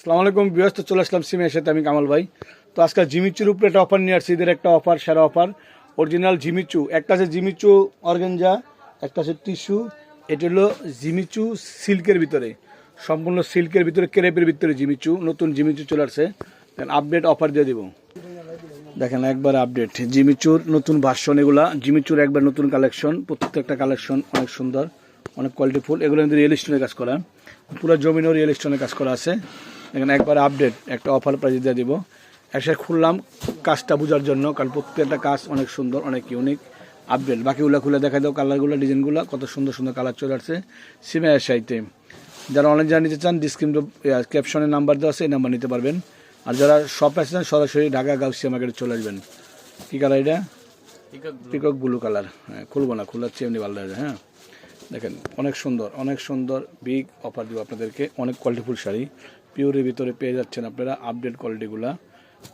সালাম আলাইকুম ব্যস্ত চলে আসলাম সিমের সাথে আমি কামাল ভাই। তো আজকাল জিমিচুর উপরে একটা অফার নিয়ে আসছি, এদের একটা অফার সেরা অফার অরিজিনাল জিমিচু। একটা আছে জিমিচু অর্গেঞ্জা একটা আছে টিস্যু। এটা হলো জিমিচু সিল্কের ভিতরে। সম্পূর্ণ সিল্কের ভিতরে, ক্রেপের ভিতরে জিমিচু, নতুন জিমিচু চলে আসছে। আপডেট অফার দিয়ে দিব। দেখেন একবার আপডেট জিমিচুর নতুন ভার্সন এগুলা, জিমিচুর একবার নতুন কালেকশন প্রত্যেকটা কালেকশন অনেক সুন্দর, অনেক কোয়ালিটিফুল এগুলো কিন্তু রিয়েল স্টোনের কাজ করা। পুরো জমিনও রিয়েল স্টোনের কাজ করা আছে। এখানে একবার আপডেট একটা অফার প্রাইজ দিয়ে দিব। একসাথে খুললাম কাজটা বোঝার জন্য কারণ প্রত্যেকটা কাজ অনেক সুন্দর অনেক ইউনিক আপডেট বাকিগুলো খুলে দেখা দাও কালারগুলো ডিজাইনগুলো কত সুন্দর সুন্দর কালার চলে আসছে। সিমে সাইতে যারা অনলাইন জানা নিতে চান ডিসক্রিপ ক্যাপশনে নাম্বার দেওয়া আছে এই নাম্বার নিতে পারবেন। আর যারা শপ আসছেন সরাসরি ঢাকা গাউসিয়া মার্কেটে চলে আসবেন। কী কালার এটা? পিকক ব্লু কালার হ্যাঁ খুলবো না খুলাচ্ছে এমনি ভালো লাগে হ্যাঁ। দেখেন অনেক সুন্দর অনেক সুন্দর বিগ অফার দিব আপনাদেরকে অনেক কোয়ালিটিফুল শাড়ি। পিওরের ভিতরে পেয়ে যাচ্ছেন আপনারা আপডেট কোয়ালিটিগুলা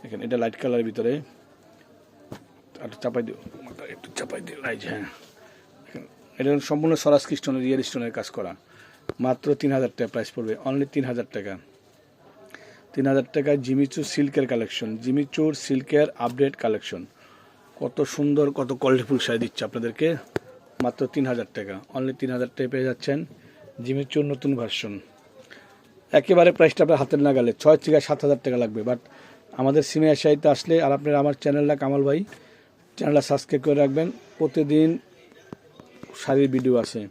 দেখেন, এটা লাইট কালারের ভিতরে। আর চাপাই দিও একটু চাপাই দিও। রাইজ হ্যাঁ। এটা সম্পূর্ণ সরাস স্টোনের রিয়েল স্টোনের কাজ করা। মাত্র তিন হাজার টাকা প্রাইস পড়বে অনলি তিন হাজার টাকা। তিন হাজার টাকায় জিমিচুর সিল্কের কালেকশন জিমিচুর সিল্কের আপডেট কালেকশন কত সুন্দর, কত কোয়ালিটিফুল শাড়ি দিচ্ছে আপনাদেরকে। মাত্র তিন হাজার টাকা অনলি তিন হাজার টাকা পেয়ে যাচ্ছেন জিমিচুর নতুন ভার্সন একেবারে প্রাইসটা আপনার হাতের নাগালে, ছয় থেকে সাত হাজার টাকা লাগবে। বাট আমাদের সিমে সাইতে আসলে, আর আপনার আমার চ্যানেলটা কামাল ভাই চ্যানেলটা সাবস্ক্রাইব করে রাখবেন। প্রতিদিন শাড়ির ভিডিও আছে।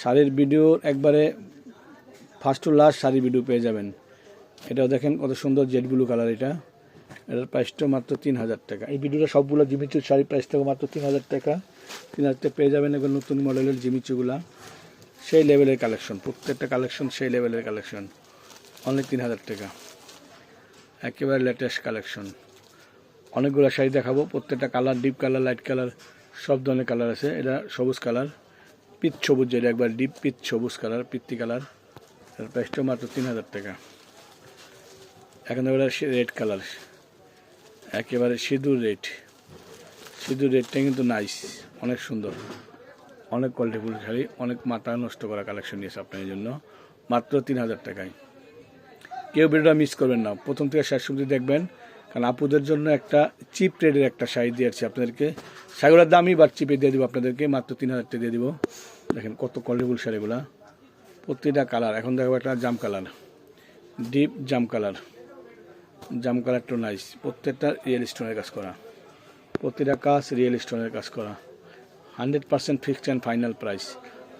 শাড়ির ভিডিও একবারে first to last sari video পেয়ে যাবেন। এটাও দেখেন কত সুন্দর জেড ব্লু কালার এটা। এটার প্রাইসটা মাত্র তিন হাজার টাকা। এই ভিডিওটা সবগুলো জিমিচুর শাড়ির প্রাইস থেকে মাত্র তিন হাজার টাকা। তিন হাজার টাকা পেয়ে যাবেন এবার নতুন মডেলের জিমিচুগুলা সেই লেভেলের কালেকশন প্রত্যেকটা কালেকশন সেই লেভেলের কালেকশন অনলি তিন হাজার টাকা। একেবারে লেটেস্ট কালেকশন অনেকগুলো শাড়ি দেখাবো, প্রত্যেকটা colour deep colour light colour সব ধরনের কালার আছে। এটা সবুজ কালার পিচ সবুজ, যেটা একবার ডিপ পিচ সবুজ কালার পিত্তি কালারের প্রাইসটা মাত্র তিন হাজার টাকা। এখন রেড কালার একেবারে সিঁদুর রেড সিঁদুর রেডটা কিন্তু নাইস অনেক সুন্দর। অনেক কোয়ালিটিফুল শাড়ি, অনেক মাথা নষ্ট করা কালেকশন নিয়েছে আপনার জন্য। মাত্র তিন হাজার টাকায়। কেউ ভিডিওটা মিস করবেন না। প্রথম থেকে শেষ অবধি দেখবেন। কারণ আপুদের জন্য একটা চিপ রেটের একটা শাড়ি দিয়েছি আপনাদেরকে। শাড়িগুলোর দামই বা চিপে দিয়ে দেবো আপনাদেরকে। মাত্র তিন হাজার টাকা দিয়ে দেবো। দেখেন কত কোয়ালিটিফুল শাড়িগুলা। প্রতিটা কালার এখন দেখাবো একটা জাম কালার ডিপ জাম কালার জাম কালারটা নাইস প্রত্যেকটা রিয়েল স্টোনের কাজ করা। প্রতিটা কাজ রিয়েল স্টোনের কাজ করা। Hundred percent fixed and final price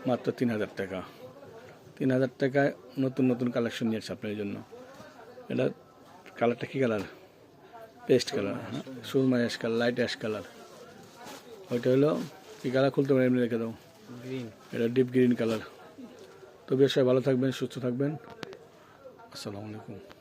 মাত্র তিন হাজার টাকা। তিন হাজার টাকায় নতুন নতুন কালেকশন নিয়েছে আপনার জন্য। এটা কালারটা কী colour paste colour Surma ash colour light ash colour ওইটা হলো কী কালার খুলতে পারেন এমনি রেখে দাও। গ্রিন এটা ডিপ গ্রিন কালার তো বেশ সবাই ভালো থাকবেন সুস্থ থাকবেন। আসসালামু আলাইকুম।